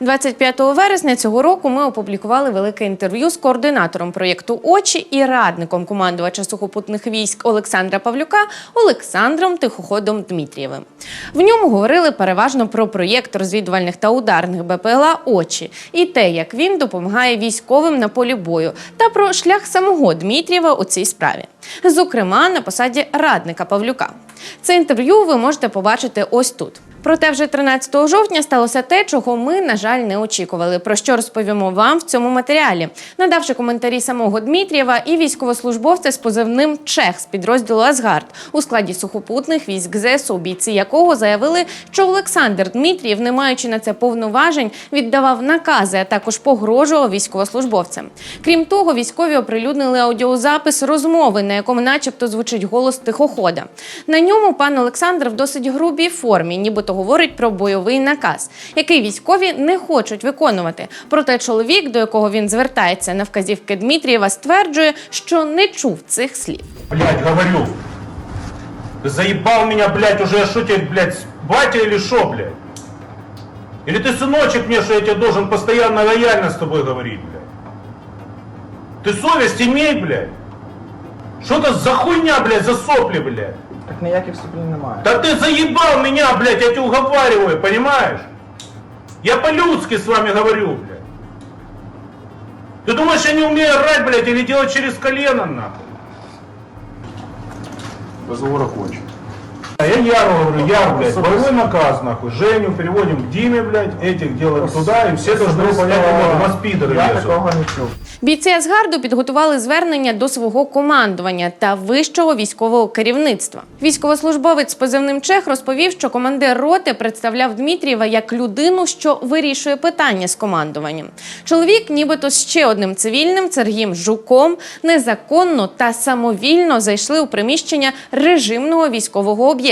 25 вересня цього року ми опублікували велике інтерв'ю з координатором проєкту Очі і радником командувача сухопутних військ Олександра Павлюка Олександром Тихоходом Дмитрієвим. В ньому говорили переважно про проєкт розвідувальних та ударних БПЛА Очі і те, як він допомагає військовим на полі бою, та про шлях самого Дмитрієва у цій справі, зокрема на посаді радника Павлюка. Це інтерв'ю ви можете побачити ось тут. Проте вже 13 жовтня сталося те, чого ми, на жаль, не очікували. Про що розповімо вам в цьому матеріалі, надавши коментарі самого Дмитрієва і військовослужбовця з позивним Чех з підрозділу Асгард у складі сухопутних військ ЗСУ, бійці якого заявили, що Олександр Дмитрієв, не маючи на це повноважень, віддавав накази, а також погрожував військовослужбовцям. Крім того, військові оприлюднили аудіозапис розмови, на якому, начебто, звучить голос тихохода. На ньому пан Олександр в досить грубій формі, нібито говорить про бойовий наказ, який військові не хочуть виконувати. Проте чоловік, до якого він звертається на вказівки Дмитрієва, стверджує, що не чув цих слів. Блять, говорю. Ты заебал меня, блядь, уже, я что тебе, блядь, с- батя или шо, блядь? Или ты сыночек мне, что я тебе должен постоянно лояльно с тобой говорить, блядь? Ты совесть имей, блядь? Что это за хуйня, блядь, за сопли, блядь? Так ніяких соплів немає. Да ты заебал меня, блядь, я тебя уговариваю, понимаешь? Я по-людски с вами говорю, блядь. Ты думаешь, я не умею орать, блядь, или делать через колено, нахуй? Розговор окончен. А я Яру говорю, Яр, блядь, боевой наказ, нахуй. Женю переводим к Диме, блядь, этих делаем туда, и все должны выполнять работу. Нас пидоры Я лезут. такого не чув. Бійці Асгарду підготували звернення до свого командування та вищого військового керівництва. Військовослужбовець з позивним Чех розповів, що командир роти представляв Дмитрієва як людину, що вирішує питання з командуванням. Чоловік, нібито з ще одним цивільним Сергієм Жуком, незаконно та самовільно зайшли у приміщення режимного військового об'єкту,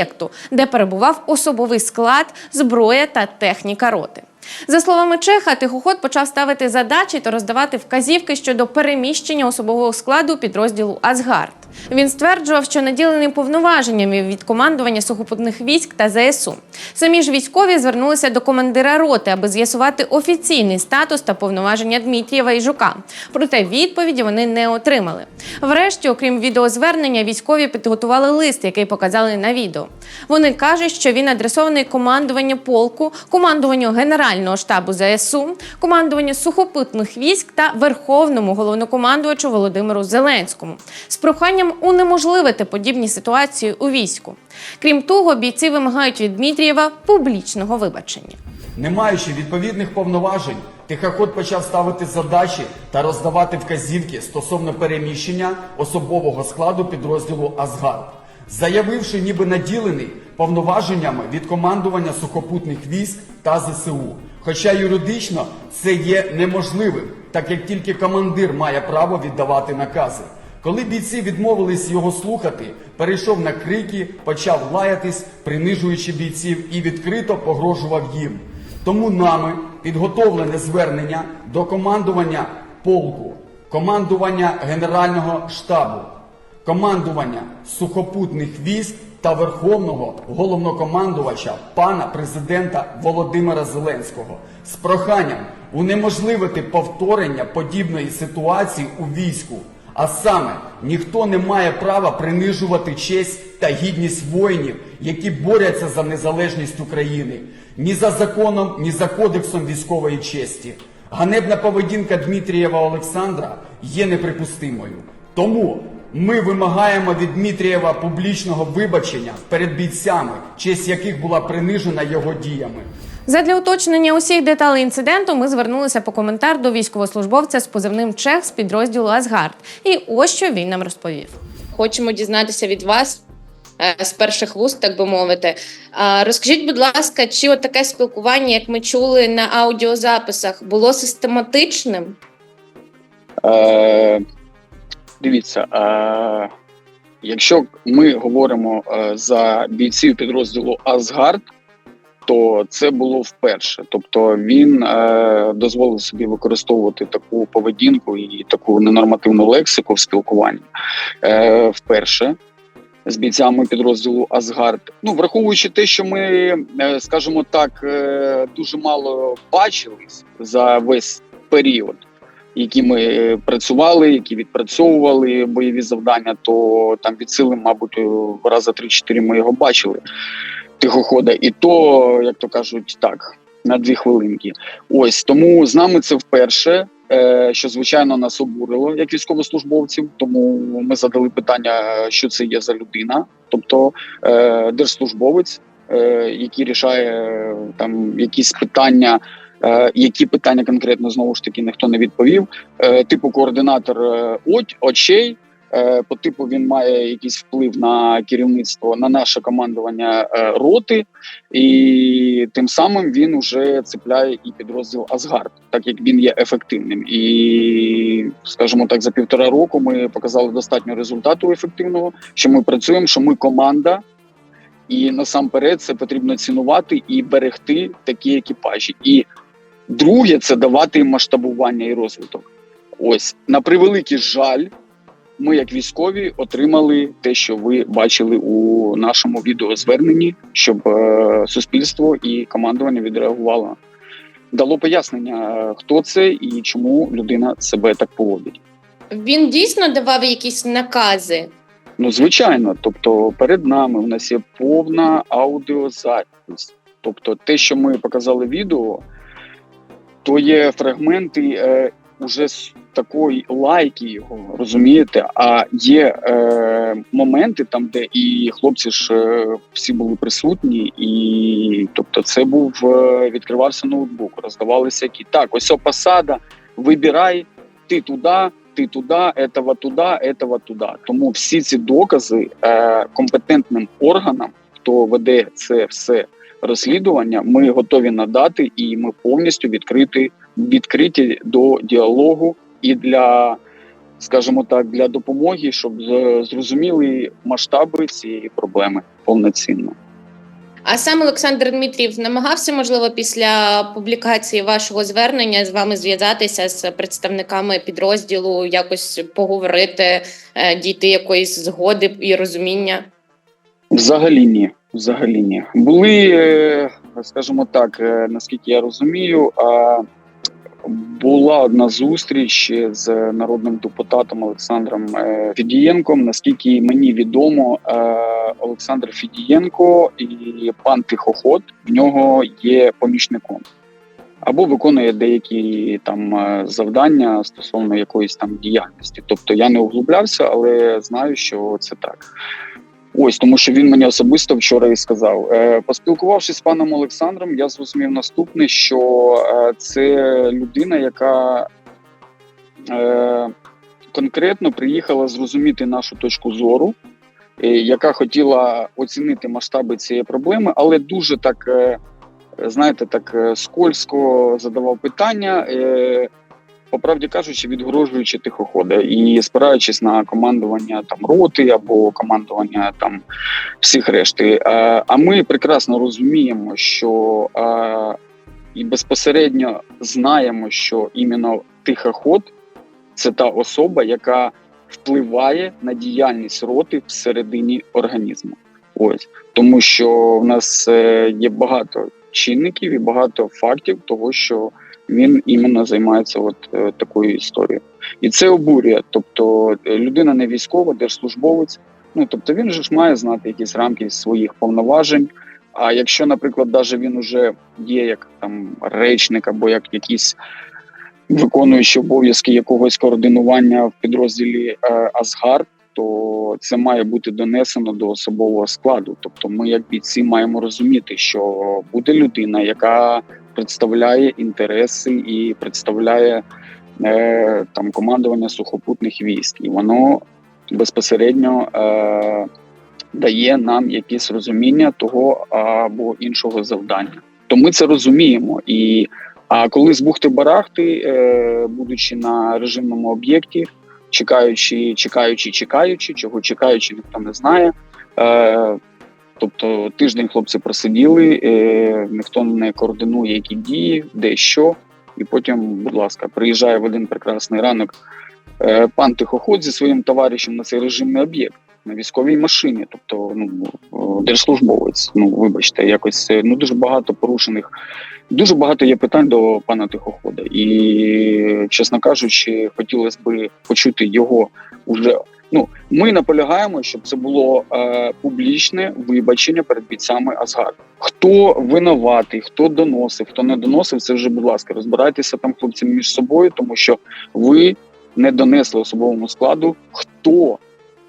де перебував особовий склад, зброя та техніка роти. За словами Чеха, тихоход почав ставити задачі та роздавати вказівки щодо переміщення особового складу підрозділу Асгард. Він стверджував, що наділений повноваженнями від командування сухопутних військ та ЗСУ. Самі ж військові звернулися до командира роти, аби з'ясувати офіційний статус та повноваження Дмитрієва і Жука. Проте відповіді вони не отримали. Врешті, окрім відеозвернення, військові підготували лист, який показали на відео. Вони кажуть, що він адресований командуванню полку, командуванню Генерального штабу ЗСУ, командуванню сухопутних військ та Верховному головнокомандувачу Володимиру Зеленському з проханням унеможливити подібні ситуації у війську. Крім того, бійці вимагають від Дмитрієва публічного вибачення. Не маючи відповідних повноважень, тихоход почав ставити задачі та роздавати вказівки стосовно переміщення особового складу підрозділу Асгард, заявивши, ніби наділений повноваженнями від командування сухопутних військ та ЗСУ. Хоча юридично це є неможливим, так як тільки командир має право віддавати накази. Коли бійці відмовились його слухати, перейшов на крики, почав лаятись, принижуючи бійців і відкрито погрожував їм. Тому нами підготовлене звернення до командування полку, командування Генерального штабу, командування сухопутних військ та Верховного головнокомандувача пана президента Володимира Зеленського з проханням унеможливити повторення подібної ситуації у війську. А саме ніхто не має права принижувати честь та гідність воїнів, які борються за незалежність України, ні за законом, ні за кодексом військової честі. Ганебна поведінка Дмитрієва Олександра є неприпустимою. Тому ми вимагаємо від Дмитрієва публічного вибачення перед бійцями, честь яких була принижена його діями. Задля уточнення усіх деталей інциденту ми звернулися по коментар до військовослужбовця з позивним Чех з підрозділу Асгард. І ось що він нам розповів. Хочемо дізнатися від вас е, з перших вуст, так би мовити. Розкажіть, будь ласка, чи от таке спілкування, як ми чули на аудіозаписах, було систематичним? Е, дивіться, е, якщо ми говоримо е, за бійців підрозділу Асгард, то це було вперше. Тобто він е, дозволив собі використовувати таку поведінку і таку ненормативну лексику в спілкуванні е, вперше. з бійцями підрозділу Асгард. Ну, враховуючи те, що ми, е, скажімо так, е, дуже мало бачились за весь період, які ми е, працювали, які відпрацьовували бойові завдання, то там від сили, мабуть, рази 3-4 ми його бачили тихохода, і то, як то кажуть, так, на дві хвилинки. Ось тому з нами це вперше. е, Що звичайно нас обурило як військовослужбовців, тому ми задали питання, що це є за людина, тобто е, держслужбовець, е, який рішає там якісь питання, які питання конкретно знову ж таки ніхто не відповів. Типу координатор очей. Е, По типу він має якийсь вплив на керівництво на наше командування е, роти, і тим самим він уже цепляє і підрозділ Асгард, так як він є ефективним. І скажімо так, за півтора року ми показали достатньо результату ефективного, що ми працюємо, що ми команда. І насамперед це потрібно цінувати і берегти такі екіпажі. І друге це давати масштабування і розвиток. Ось на превеликий жаль, ми, як військові, отримали те, що ви бачили у нашому відеозверненні, щоб е, суспільство і командування відреагувало. Дало пояснення, е, хто це і чому людина себе так поводить. Він дійсно давав якісь накази. Ну, звичайно, тобто перед нами у нас є повна аудіозапис. Тобто, те, що ми показали відео, то є фрагменти е, уже такої лайки його, розумієте? А є е, моменти там, де і хлопці ж е, всі були присутні, і тобто, це був е, відкривався ноутбук, роздавалися які так, ось посада, вибирай, ти туди, ти туди, этого туди, этого туди. Тому всі ці докази е, компетентним органам, хто веде це все розслідування, ми готові надати, і ми повністю відкриті, відкриті до діалогу і для, скажімо так, для допомоги, щоб з- зрозуміли масштаби цієї проблеми повноцінно. А сам Олександр Дмитрів намагався, можливо, після публікації вашого звернення з вами зв'язатися з представниками підрозділу, якось поговорити, е, дійти якоїсь згоди і розуміння. Взагалі ні. Взагалі ні. Були, е, скажімо так, е, наскільки я розумію, була одна зустріч з народним депутатом Олександром е, Фідієнком. Наскільки мені відомо, е, Олександр Фідієнко і пан Тихоход в нього є помічником. Або виконує деякі там е, завдання стосовно якоїсь там діяльності. Тобто я не углублявся, але знаю, що це так. Ось тому, що він мені особисто вчора і сказав. Е, поспілкувавшись з паном Олександром, я зрозумів наступне, що е, це людина, яка е, конкретно приїхала зрозуміти нашу точку зору, яка хотіла оцінити масштаби цієї проблеми, але дуже так, знаєте, так скользко задавав питання. По правді кажучи, відгорожуючи тихохода і спираючись на командування там роти або командування там всіх решти. Е, А ми прекрасно розуміємо, що е, і безпосередньо знаємо, що іменно тихоход це та особа, яка впливає на діяльність роти всередині організму. Ось тому, що в нас е, є багато чинників і багато фактів того, що він іменно займається от е, такою історією, і це обурює. Тобто е, людина не військова, держслужбовець. Ну тобто він же ж має знати якісь рамки своїх повноважень. А якщо, наприклад, даже він уже є як там речник або як якийсь виконуючий обов'язки якогось координування в підрозділі е, Асгард, то це має бути донесено до особового складу. Тобто, ми, як бійці, маємо розуміти, що буде людина, яка представляє інтереси і представляє е, там командування сухопутних військ, і воно безпосередньо е, дає нам якесь розуміння того або іншого завдання. То ми це розуміємо. І а коли з бухти барахти, е, будучи на режимному об'єкті, чекаючи, чекаючи, чекаючи, чого чекаючи, ніхто не знає. Е, Тобто тиждень хлопці просиділи, е, ніхто не координує, які дії, де що. І потім, будь ласка, приїжджає в один прекрасний ранок е, пан Тихоход зі своїм товаришем на цей режимний об'єкт. на військовій машині, тобто ну держслужбовець. Ну вибачте, якось е, ну дуже багато порушених. Дуже багато є питань до пана Тихохода, і чесно кажучи, хотілося б почути його уже. Ну, ми наполягаємо, щоб це було е, публічне вибачення перед бійцями Азгар. Хто винуватий, хто доносив, хто не доносив, це вже, будь ласка, розбирайтеся там, хлопці, між собою, тому що ви не донесли особовому складу, хто,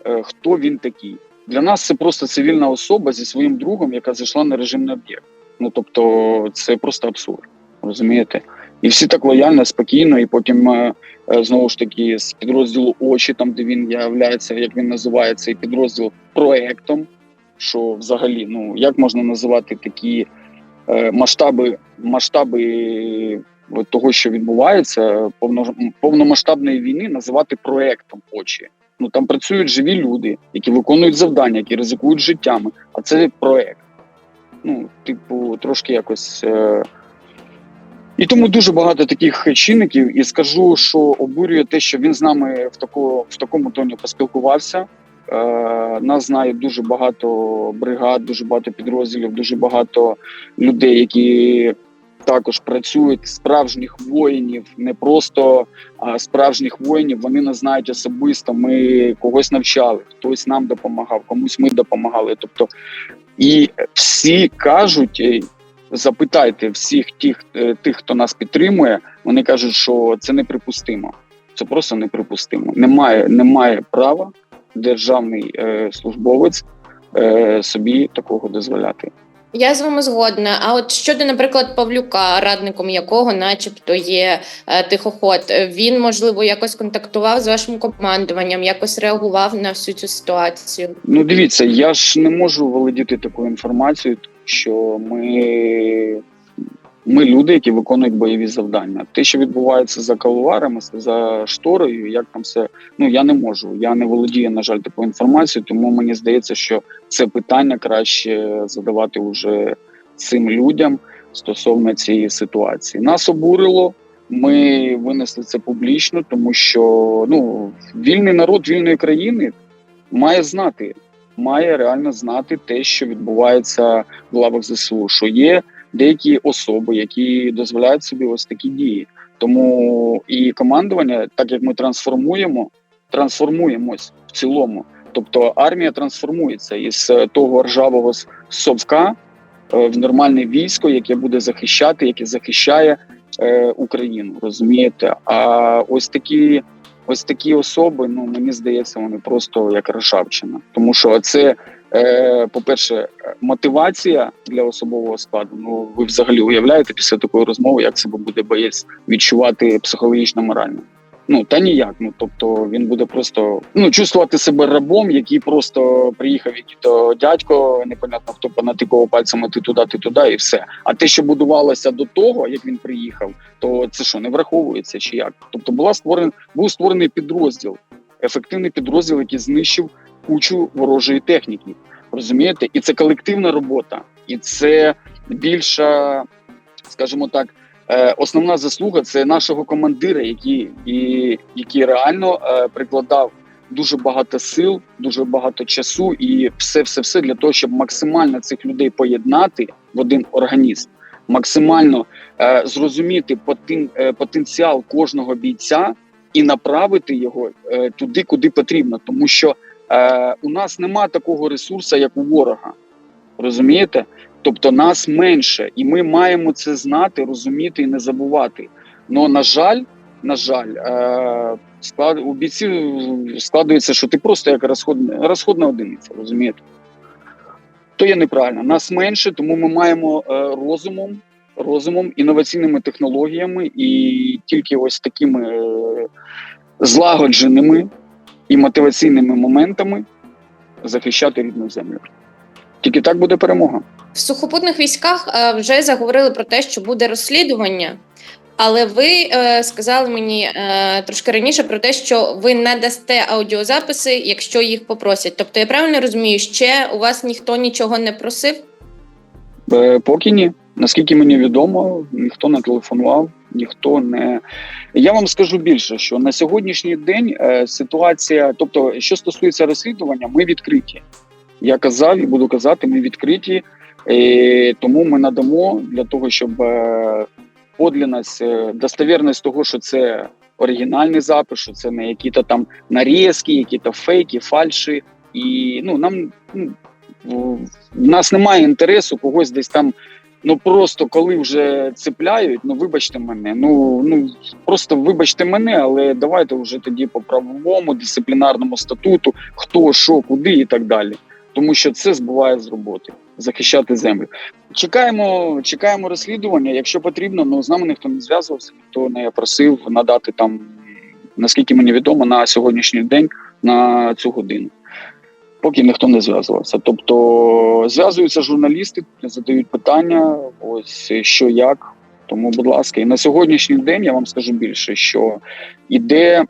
е, хто він такий. Для нас це просто цивільна особа зі своїм другом, яка зайшла на режимний об'єкт. Ну тобто, це просто абсурд, розумієте? І всі так лояльно, спокійно, і потім е, е, знову ж таки з підрозділу очі, там де він являється, як він називає цей підрозділ проектом. Що взагалі, ну як можна називати такі е, масштаби, масштаби того, що відбувається, повно, повномасштабної війни, називати проектом очі. Ну там працюють живі люди, які виконують завдання, які ризикують життями. А це проект. Ну, типу, трошки якось. І тому дуже багато таких чинників, і скажу, що обурює те, що він з нами в такому, в такому тоні поспілкувався. Е, нас знає дуже багато бригад, дуже багато підрозділів, дуже багато людей, які також працюють справжніх воїнів, не просто а справжніх воїнів. Вони нас знають особисто. Ми когось навчали, хтось нам допомагав, комусь ми допомагали. Тобто, і всі кажуть. Запитайте всіх тих, е, тих, хто нас підтримує. Вони кажуть, що це неприпустимо. Це просто неприпустимо. Немає, немає права державний е, службовець е, собі такого дозволяти. Я з вами згодна. А от щодо, наприклад, Павлюка, радником якого, начебто, є е, тихоход, він можливо якось контактував з вашим командуванням, якось реагував на всю цю ситуацію. Ну, дивіться, я ж не можу володіти такою інформацією, що ми, ми люди, які виконують бойові завдання. Те, що відбувається за калуарами, за шторою, як там все, ну я не можу. Я не володію, на жаль, такою інформацією, тому мені здається, що це питання краще задавати уже цим людям стосовно цієї ситуації. Нас обурило. Ми винесли це публічно, тому що ну вільний народ вільної країни має знати, має реально знати те, що відбувається в лавах ЗСУ, що є деякі особи, які дозволяють собі ось такі дії. Тому і командування, так як ми трансформуємо, трансформуємось в цілому. Тобто армія трансформується із е, того ржавого совка е, в нормальне військо, яке буде захищати, яке захищає е, Україну. Розумієте? А ось такі, ось такі особи, ну мені здається, вони просто як ржавчина. Тому що це, е, по-перше, мотивація для особового складу. Ну ви взагалі уявляєте після такої розмови, як себе буде боєць відчувати психологічно морально. Ну та ніяк. Ну тобто він буде просто ну чувствувати себе рабом, який просто приїхав який то дядько, непонятно хто понатикував пальцями ти туди, ти туди, і все. А те, що будувалося до того, як він приїхав, то це що не враховується чи як? Тобто була створен був створений підрозділ, ефективний підрозділ, який знищив кучу ворожої техніки. Розумієте, і це колективна робота, і це більша, скажімо так. Е, Основна заслуга це нашого командира, який, і, який реально е, прикладав дуже багато сил, дуже багато часу і все, все, все для того, щоб максимально цих людей поєднати в один організм, максимально е, зрозуміти потен, потенціал кожного бійця і направити його туди, куди потрібно, тому що у нас нема такого ресурсу, як у ворога. Розумієте? Тобто нас менше, і ми маємо це знати, розуміти і не забувати. Ну на жаль, на жаль, е, склад у бійців складується, що ти просто як розходна, розходна одиниця, розумієте? То є неправильно. Нас менше, тому ми маємо е, розумом, розумом, інноваційними технологіями і тільки ось такими е, злагодженими і мотиваційними моментами захищати рідну землю. Тільки так буде перемога. В сухопутних військах е, вже заговорили про те, що буде розслідування. Але ви е, сказали мені е, трошки раніше про те, що ви не дасте аудіозаписи, якщо їх попросять. Тобто, я правильно розумію, ще у вас ніхто нічого не просив? Е, Поки ні. Наскільки мені відомо, ніхто не телефонував, ніхто не. Я вам скажу більше, що на сьогоднішній день е, ситуація, тобто, що стосується розслідування, ми відкриті. Я казав і буду казати, ми відкриті, е, тому ми надамо для того, щоб е, подлинність, е, достовірність того, що це оригінальний запис, що це не які-то там нарізки, які-то фейки, фальші. І ну нам ну, в нас немає інтересу когось десь там. Ну просто коли вже цепляють, ну вибачте мене. Ну ну просто вибачте мене, але давайте вже тоді по правовому дисциплінарному статуту, хто що, куди і так далі. Тому що це збуває з роботи захищати землю. Чекаємо, чекаємо розслідування. Якщо потрібно, ну з нами ніхто не зв'язувався, ніхто не просив надати там, наскільки мені відомо, на сьогоднішній день на цю годину. Поки ніхто не зв'язувався. Тобто зв'язуються журналісти, задають питання, ось що як. Тому, будь ласка, і на сьогоднішній день я вам скажу більше, що іде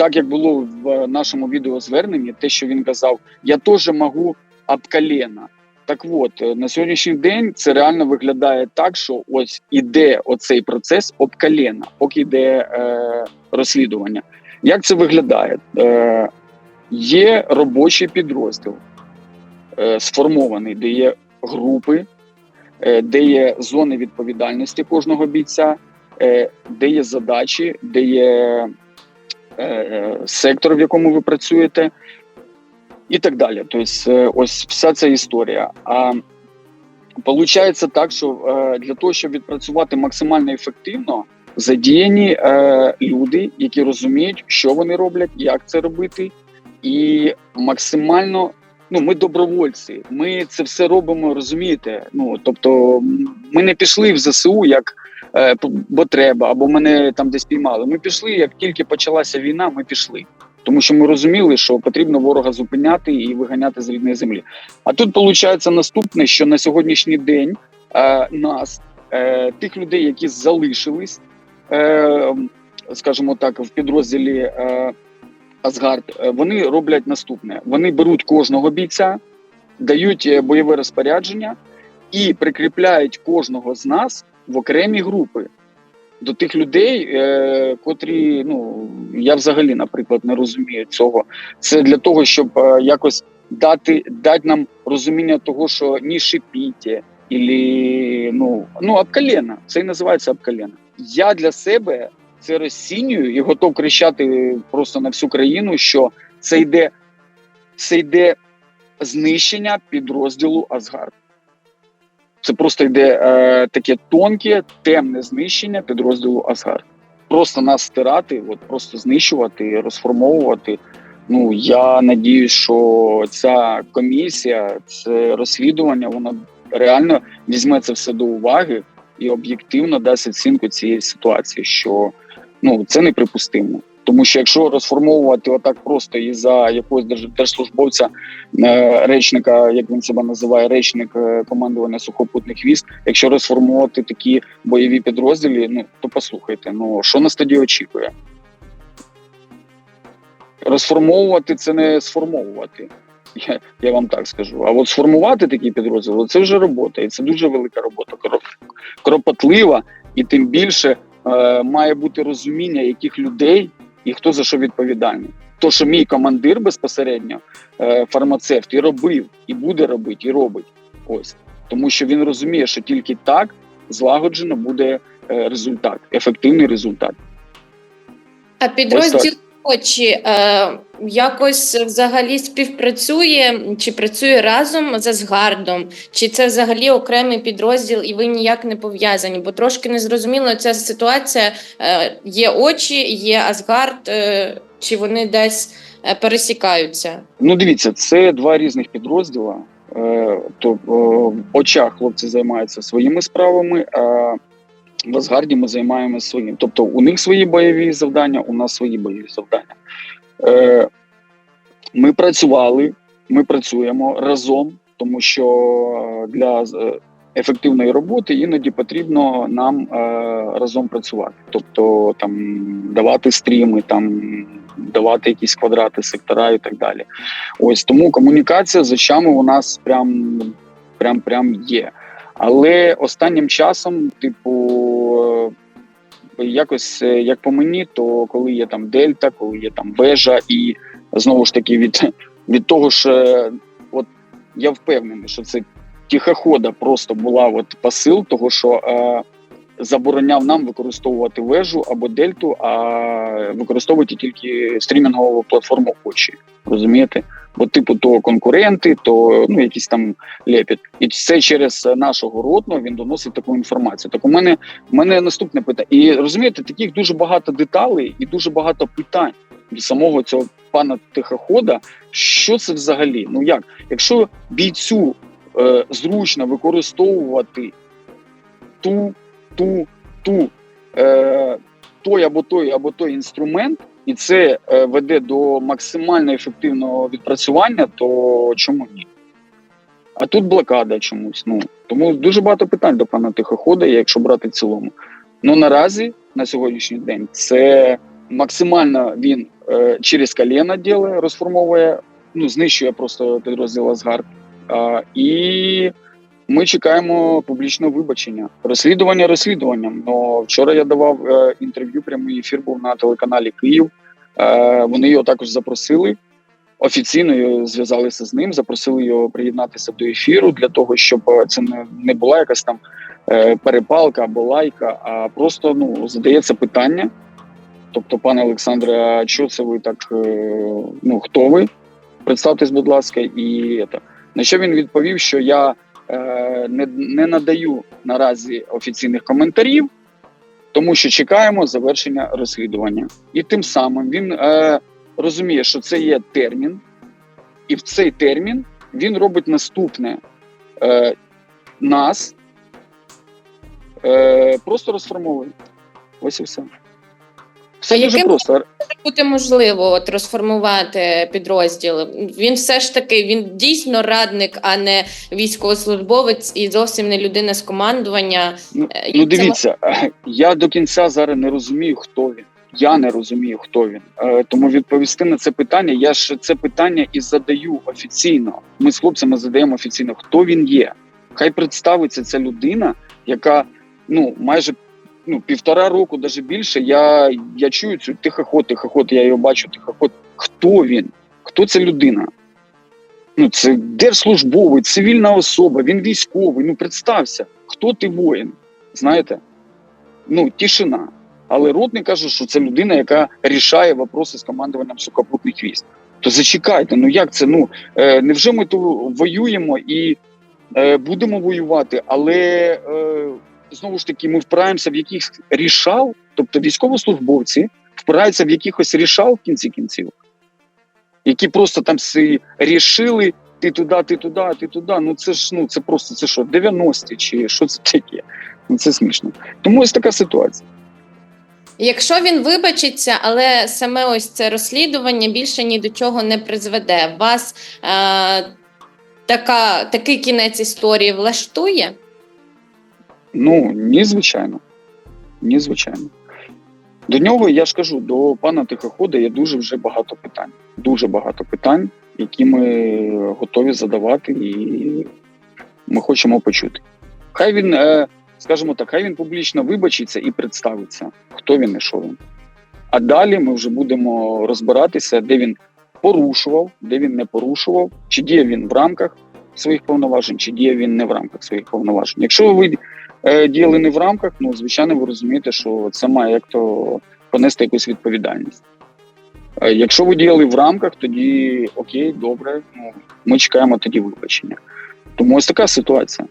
так, як було в нашому відеозверненні, те, що він казав, я теж можу об колена. Так от е, на сьогоднішній день це реально виглядає так, що ось іде оцей процес об колена, поки йде е, розслідування. Як це виглядає? Е, є робочий підрозділ, е, сформований, де є групи, е, де є зони відповідальності кожного бійця, е, де є задачі, де є сектор, в якому ви працюєте, і так далі. Тобто, е, ось вся ця історія. А Получається так, що е, для того, щоб відпрацювати максимально ефективно, задіяні е, люди, які розуміють, що вони роблять, як це робити, і максимально. Ну, ми добровольці, ми це все робимо, розумієте? Ну тобто, ми не пішли в ЗСУ як е, бо треба, або мене там десь піймали. Ми пішли, як тільки почалася війна, ми пішли. Тому що ми розуміли, що потрібно ворога зупиняти і виганяти з рідної землі. А тут виходить наступне, що на сьогоднішній день е, нас, е, тих людей, які залишились, е, скажімо так, в підрозділі е, Асгард, е, вони роблять наступне: вони беруть кожного бійця, дають е, бойове розпорядження і прикріпляють кожного з нас в окремі групи. До тих людей, е, котрі ну я взагалі, наприклад, не розумію цього. Це для того, щоб е, якось дати дати нам розуміння того, що ні шипіті, ілі, ну, ну об. Це і називається об. Я для себе це розцінюю і готов кричати просто на всю країну, що це йде, це йде знищення підрозділу Асгард. Це просто йде е, таке тонке, темне знищення підрозділу Асгард. Просто нас стирати, от просто знищувати, розформовувати. Ну я надіюсь, що ця комісія, це розслідування, воно реально візьме це все до уваги і об'єктивно дасть оцінку цієї ситуації, що ну це неприпустимо. Тому що якщо розформовувати отак просто і за якогось держ- держслужбовця, е, речника, як він себе називає, речник е, командування сухопутних військ, якщо розформувати такі бойові підрозділи, ну то послухайте, ну що нас тоді очікує? Розформовувати це не сформовувати. Я, я вам так скажу. А от сформувати такі підрозділи це вже робота, і це дуже велика робота, кропотлива, і тим більше е, має бути розуміння, яких людей і хто за що відповідальний. То, що мій командир безпосередньо, е, фармацевт, і робив, і буде робити, і робить. Ось тому, що він розуміє, що тільки так злагоджено буде е, результат, ефективний результат. А підрозділ очі е, якось взагалі співпрацює чи працює разом з Асгардом? Чи це взагалі окремий підрозділ і ви ніяк не пов'язані? Бо трошки незрозуміло ця ситуація. Е, є очі, є Асгард, е, чи вони десь е, пересікаються? Ну, дивіться, це два різних підрозділа. Е, то е, в очах хлопці займаються своїми справами, а в Асгарді ми займаємося своїм. Тобто у них свої бойові завдання, у нас свої бойові завдання. Е, Ми працювали, ми працюємо разом, тому що для е, ефективної роботи іноді потрібно нам е, разом працювати. Тобто там давати стріми, там давати якісь квадрати, сектора і так далі. Ось тому комунікація з очами у нас прям, прям, прям є. Але останнім часом, типу, якось, е, як по мені, то коли є там дельта, коли є там вежа, і знову ж таки від, від того ж, от я впевнений, що це тихохода просто була от посил, того що е, забороняв нам використовувати вежу або дельту, а використовувати тільки стрімінгову платформу очі. Розумієте? Бо, типу, то конкуренти, то ну якісь там лепіт. І це через нашого ротного він доносить таку інформацію. Так у мене у мене наступне питання. І розумієте, таких дуже багато деталей і дуже багато питань до самого цього пана тихохода. Що це взагалі? Ну як, якщо бійцю е, зручно використовувати ту, ту, ту е, той або той, або той інструмент, і це е, веде до максимально ефективного відпрацювання, то чому ні? А тут блокада чомусь. Ну тому дуже багато питань до пана тихохода, якщо брати в цілому. Ну наразі на сьогоднішній день це максимально він е, через коліна ділає, розформовує, ну знищує просто підрозділ Асгард. А, і ми чекаємо публічного вибачення. Розслідування розслідуванням. Но вчора я давав е, інтерв'ю, прямий ефір був на телеканалі Київ. Е, вони його також запросили. Офіційно зв'язалися з ним, запросили його приєднатися до ефіру для того, щоб е, це не, не була якась там е, перепалка або лайка, а просто ну задається питання. Тобто, пане Олександре, а що це ви так? е, Ну хто ви? Представтесь, будь ласка, і це. на що він відповів, що я не, не надаю наразі офіційних коментарів, тому що чекаємо завершення розслідування. І тим самим він е, розуміє, що це є термін, і в цей термін він робить наступне: е, нас е, просто розформовує. Ось і все. Все А дуже яким просто. бути можливо от розформувати підрозділ? Він все ж таки він дійсно радник, а не військовослужбовець і зовсім не людина з командування. Ну, Е, ну і це дивіться, я до кінця зараз не розумію, хто він. Я не розумію, хто він. Е, Тому відповісти на це питання. Я ж це питання і задаю офіційно. Ми з хлопцями задаємо офіційно, хто він є. Хай представиться ця людина, яка ну майже ну півтора року, навіть більше. Я, я чую цю тихоход, тихоход, я його бачу, тихоход. Хто він? Хто ця людина? Ну, це держслужбовець, цивільна особа, він військовий. Ну, представся, хто ти воїн? Знаєте? Ну, тишина. Але ротний каже, що це людина, яка рішає вопроси з командуванням сухопутних військ. То зачекайте, ну як це? Ну е, невже ми то воюємо і е, будемо воювати, але е, знову ж таки ми впираємося в якихось рішал, тобто військовослужбовці впираються в якихось рішал в кінці кінців, які просто там рішили. Ти туди, ти туди, ти туди. Ну це ж ну це просто це що, 90-ті чи що це таке? Ну це смішно. Тому ось така ситуація. Якщо він вибачиться, але саме ось це розслідування більше ні до чого не призведе. Вас е, така, такий кінець історії влаштує? Ну, ні, звичайно. Ні, звичайно. До нього я ж кажу, до пана Тихохода є дуже вже багато питань. Дуже багато питань, які ми готові задавати, і ми хочемо почути. Хай він, е, скажімо так, хай він публічно вибачиться і представиться, хто він і що він. А далі ми вже будемо розбиратися, де він порушував, де він не порушував, чи діє він в рамках своїх повноважень, чи діє він не в рамках своїх повноважень. Якщо ви е, діяли не в рамках, ну звичайно, ви розумієте, що це має як то понести якусь відповідальність. Е, Якщо ви діяли в рамках, тоді окей, добре, ну ми чекаємо тоді вибачення. Тому ось така ситуація.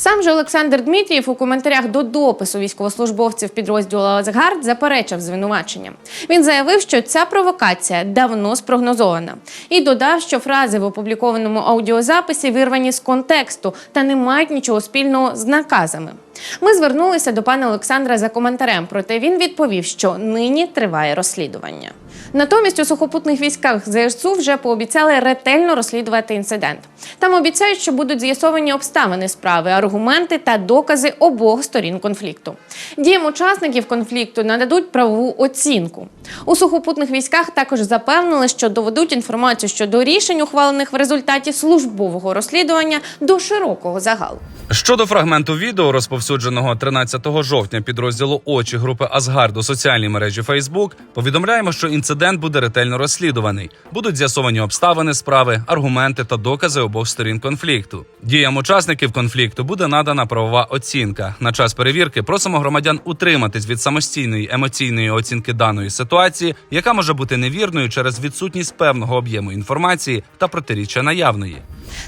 Сам же Олександр Дмитрієв у коментарях до допису військовослужбовців підрозділу Асгард заперечив звинувачення. Він заявив, що ця провокація давно спрогнозована, і додав, що фрази в опублікованому аудіозаписі вирвані з контексту та не мають нічого спільного з наказами. Ми звернулися до пана Олександра за коментарем, проте він відповів, що нині триває розслідування. Натомість у сухопутних військах ЗСУ вже пообіцяли ретельно розслідувати інцидент. Там обіцяють, що будуть з'ясовані обставини справи, аргументи та докази обох сторін конфлікту. Діям учасників конфлікту нададуть правову оцінку. У сухопутних військах також запевнили, що доведуть інформацію щодо рішень, ухвалених в результаті службового розслідування до широкого загалу. Щодо фрагменту відео, розповсюдженого 13 жовтня підрозділу очі групи Асгард у соціальній мережі Facebook, повідомляємо, що інцидент буде ретельно розслідуваний. Будуть з'ясовані обставини справи, аргументи та докази обох сторін конфлікту. Діям учасників конфлікту буде надана правова оцінка. На час перевірки просимо громадян утриматись від самостійної емоційної оцінки даної ситуації, яка може бути невірною через відсутність певного об'єму інформації та протиріччя наявної.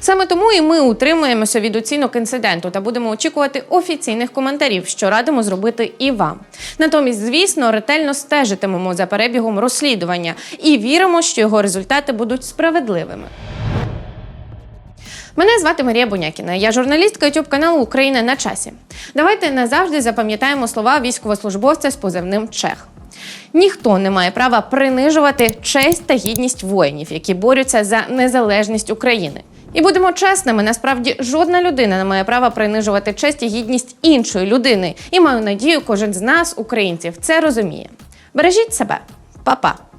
Саме тому і ми утримуємося від оцінок інциденту та будемо очікувати офіційних коментарів, що радимо зробити і вам. Натомість, звісно, ретельно стежитимемо за перебігом розслідування і віримо, що його результати будуть справедливими. Мене звати Марія Бунякіна. Я журналістка youtube каналу Україна на часі. Давайте назавжди запам'ятаємо слова військовослужбовця з позивним Чех. Ніхто не має права принижувати честь та гідність воїнів, які борються за незалежність України. І будемо чесними, насправді жодна людина не має права принижувати честь і гідність іншої людини. І маю надію, кожен з нас, українців, це розуміє. Бережіть себе, Па-па!